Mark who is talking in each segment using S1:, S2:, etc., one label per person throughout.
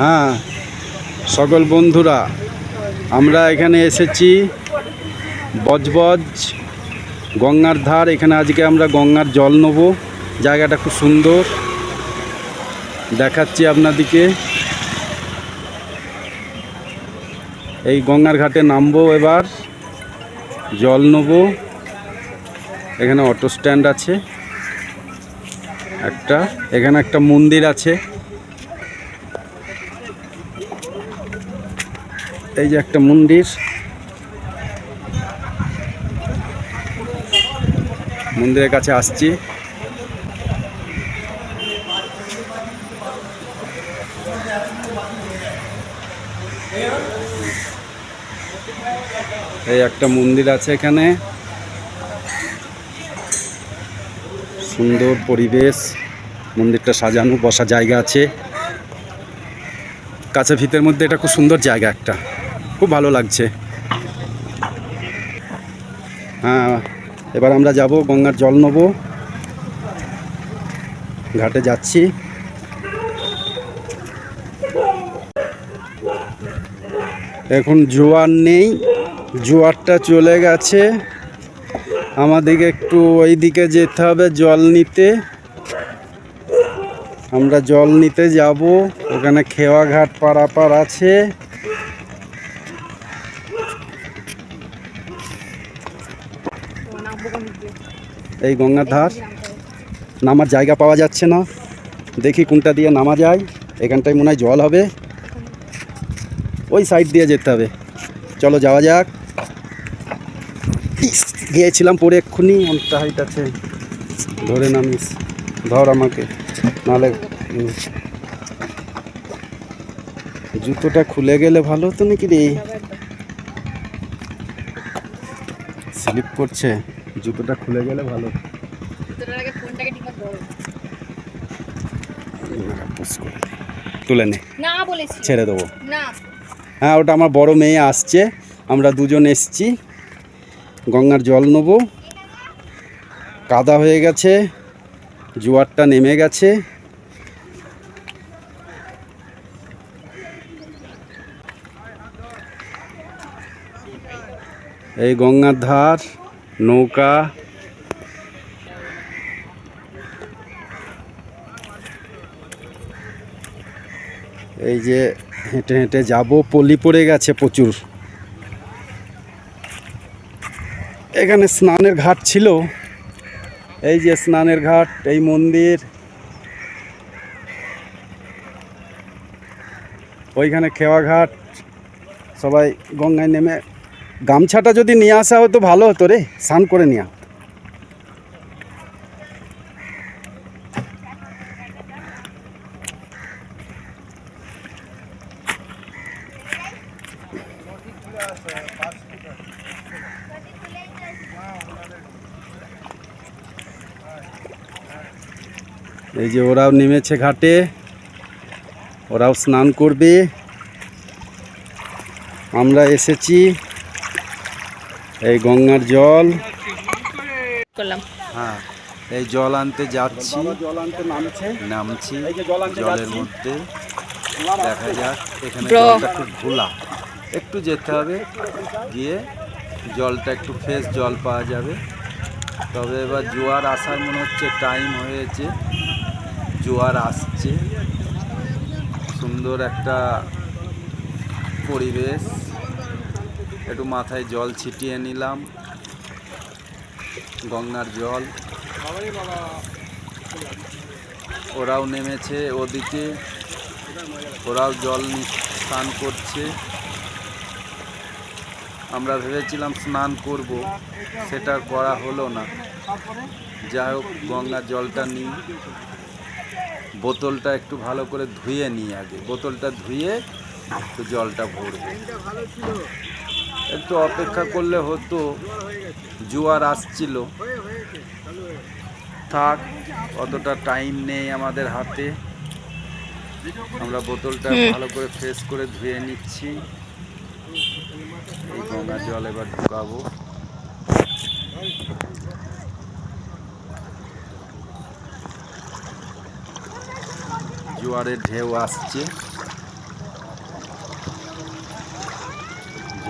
S1: হ্যাঁ সকল বন্ধুরা, আমরা এখানে এসেছি বজবজ গঙ্গার ধার। এখানে আজকে আমরা গঙ্গার জল নেব। জায়গাটা খুব সুন্দর। দেখাচ্ছি আপনাদিকে এই গঙ্গার ঘাটে নামবো এবার। জল নেব। এখানে অটো স্ট্যান্ড আছে। একটা, এখানে একটা মন্দির আছে। এই যে একটা মন্দির। মন্দিরের কাছে আসছি। এই একটা মন্দির আছে এখানে। সুন্দর পরিবেশ। মন্দিরটা সাজানো বসা জায়গা আছে। কাছে ভিতের মধ্যে এটা খুব সুন্দর জায়গা একটা। খুব ভালো লাগছে। হ্যাঁ এবার আমরা যাব, গঙ্গার জল নেব। ঘাটে যাচ্ছি। এখন জোয়ার নেই, জোয়ারটা চলে গেছে। আমাদেরকে একটু ওই দিকে যেতে হবে জল নিতে। আমরা জল নিতে যাব ওখানে খেওয়া ঘাট পারাপার আছে। এই গঙ্গার ধার। নামার জায়গা পাওয়া যাচ্ছে না। দেখি কোনটা দিয়ে নামা যায়। এখানটায় মনে হয় জল হবে। ওই সাইড দিয়ে যেতে হবে। চলো যাওয়া যাক। গিয়েছিলাম পরে এক্ষুনি। অনেকটা হাইট আছে। ধরে নামিস। ধর আমাকে। নাহলে জুতোটা খুলে গেলে ভালো হতো নাকি রে? স্লিপ করছে। জুতোটা খুলে গেলে ভালো। তুলে নে।
S2: না বলেছি।
S1: ছেড়ে দেবো।
S2: না।
S1: হ্যাঁ ওটা আমার বড় মেয়ে আসছে। আমরা দুজন এসছি। গঙ্গার জল নেব। কাদা হয়ে গেছে। জোয়ারটা নেমে গেছে। এই গঙ্গার ধার। নৌকা। এই যে হেঁটে হেঁটে যাব, পলি পড়ে গেছে প্রচুর। এখানে স্নানের ঘাট ছিল। এই যে স্নানের ঘাট, এই মন্দির। ওইখানে খেওয়া ঘাট। সবাই গঙ্গায় নেমে গামছাটা যদি নিয়ে আসা হতো, ভালো হতো রে। স্নান করে নিয়ে নেওয়া এই যে ওরাও নেমেছে ঘাটে। ওরাও স্নান করবে। আমরা এসেছি। এই গঙ্গার জল।
S2: করলাম।
S1: হ্যাঁ এই জল আনতে যাচ্ছি। জল আনতে নামছে। নামছি জলের মধ্যে। দেখা যাক এখানে জলটা খুব ঘোলা। একটু যেতে হবে গিয়ে জলটা একটু ফ্রেশ জল পাওয়া যাবে। তবে এবার জোয়ার আসার মনে হচ্ছে টাইম হয়েছে। জোয়ার আসছে। সুন্দর একটা পরিবেশ। একটু মাথায় জল ছিটিয়ে নিলাম। গঙ্গার জল। ওরাও নেমেছে ওদিকে। ওরাও জল স্নান করছে। আমরা ভেবেছিলাম স্নান করব, সেটা করা হলো না। যাই হোক গঙ্গার জলটা নিই বোতলটা একটু ভালো করে ধুয়ে নিই আগে। বোতলটা ধুয়ে একটু জলটা ভরবো। একটু অপেক্ষা করলে হতো জোয়ার আসছিল। থাক অতটা টাইম নেই আমাদের হাতে। আমরা বোতলটা ভালো করে ফ্রেশ করে ধুয়ে নিচ্ছি। এই গঙ্গা জল এবার ঢুকাবো। জোয়ারের ঢেউ আসছে।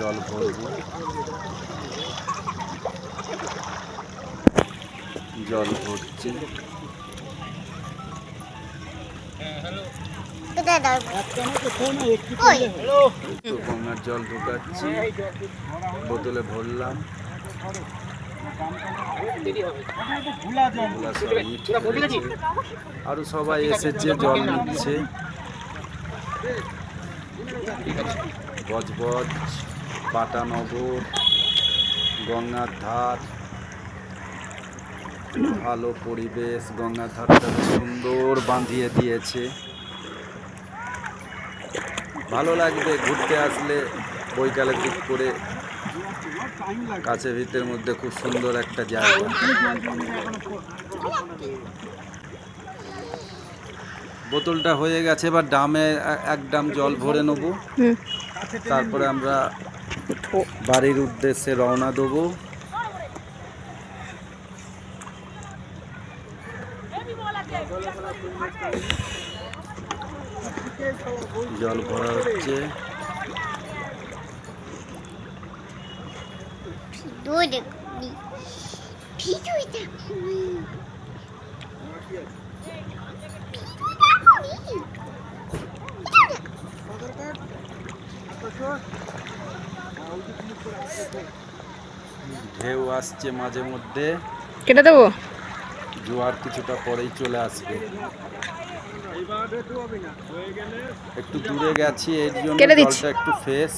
S1: জল ভরবো। জল ভরছি। গঙ্গার জল ঢুকাচ্ছি। বোতলে ভরলাম। আরও সবাই এসেছে, জল নিচ্ছে। বজবজ পাটানগর গঙ্গার ধার ভালো পরিবেশ গঙ্গার ধারটা সুন্দর বাঁধিয়ে দিয়েছে। ভালো লাগবে ঘুরতে আসলে বৈকালের দিক করে। কাছে ভিতরের মধ্যে খুব সুন্দর একটা জায়গা। বোতলটা হয়ে গেছে এবার ডামে এক ডাম জল ভরে নেব। তারপরে আমরা বাড়ির উদ্দেশ্যে রওনা দেবো। জল ভরা হচ্ছে।
S3: দেখবি
S1: ঢেউ আসছে মাঝে মধ্যে।
S2: কেটে দেবো?
S1: জোয়ার কিছুটা পরেই চলে আসবে। একটু দূরে গেছি এর জন্য জলটা একটু ফ্রেশ